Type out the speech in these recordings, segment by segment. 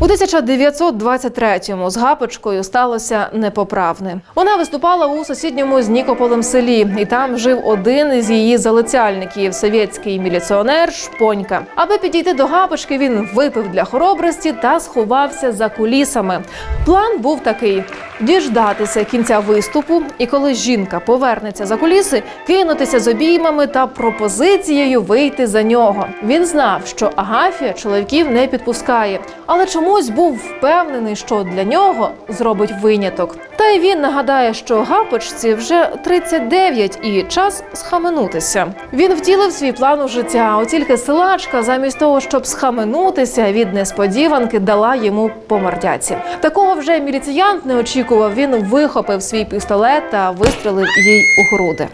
У 1923-му з Гапочкою сталося непоправне. Вона виступала у сусідньому з Нікополем селі, і там жив один із її залицяльників, совєтський міліціонер Шпонька. Аби підійти до Гапочки, він випив для хоробрості та сховався за кулісами. План був такий: діждатися кінця виступу, і коли жінка повернеться за куліси, кинутися з обіймами та пропозицією вийти за нього. Він знав, що Агафія чоловіків не підпускає, але чомусь був впевнений, що для нього зробить виняток. Та й він нагадає, що гапочці вже 39 і час схаменутися. Він втілив свій план у життя. От тільки силачка, замість того, щоб схаменутися від несподіванки, дала йому по мордяці. Такого вже міліціянт не очікував. Він вихопив свій пістолет та вистрелив їй у груди.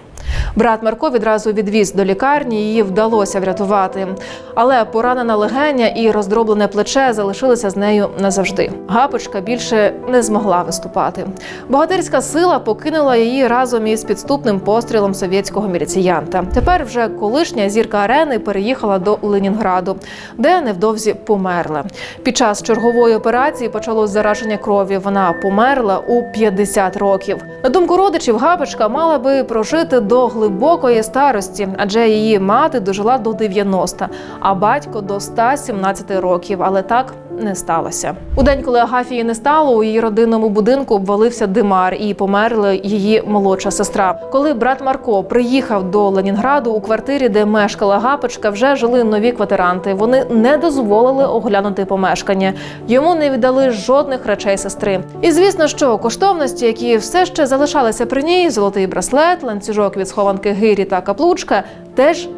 Брат Марко відразу відвіз до лікарні. Її вдалося врятувати, але поранена легеня і роздроблене плече залишилися з нею назавжди. Гапочка більше не змогла виступати. Богатирська сила покинула її разом із підступним пострілом совєтського міліціянта. Тепер вже колишня зірка арени переїхала до Ленінграду, де невдовзі померла. Під час чергової операції почалось зараження крові. Вона померла у 50 років. На думку родичів, Гапочка мала би прожити до глибокої старості, адже її мати дожила до 90, а батько до 117 років. Але так не сталося. У день, коли Агафії не стало, у її родинному будинку обвалився димар і померла її молодша сестра. Коли брат Марко приїхав до Ленінграду у квартирі, де мешкала Гапочка, вже жили нові квартиранти. Вони не дозволили оглянути помешкання. Йому не віддали жодних речей сестри. І звісно, що коштовності, які все ще залишалися при ній, золотий браслет, ланцюжок від схованки гирі та каплучка, теж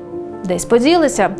десь поділися.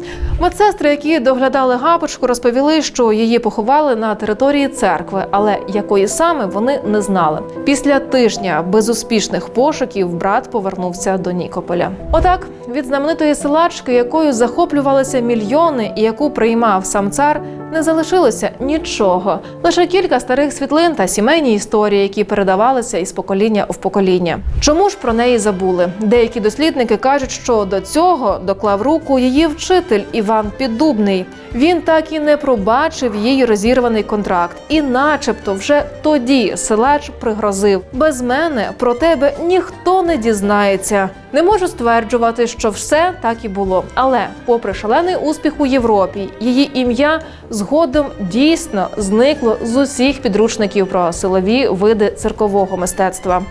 Медсестри, які доглядали гапочку, розповіли, що її поховали на території церкви, але якої саме вони не знали. Після тижня безуспішних пошуків брат повернувся до Нікополя. Отак від знаменитої силачки, якою захоплювалися мільйони, і яку приймав сам цар, не залишилося нічого. Лише кілька старих світлин та сімейні історії, які передавалися із покоління в покоління. Чому ж про неї забули? Деякі дослідники кажуть, що до цього доклав руку її вчитель Іван Піддубний. Він так і не пробачив їй розірваний контракт, і, начебто, вже тоді силач пригрозив: без мене про тебе ніхто не дізнається. Не можу стверджувати, що все так і було. Але, попри шалений успіх у Європі, її ім'я згодом дійсно зникло з усіх підручників про силові види циркового мистецтва.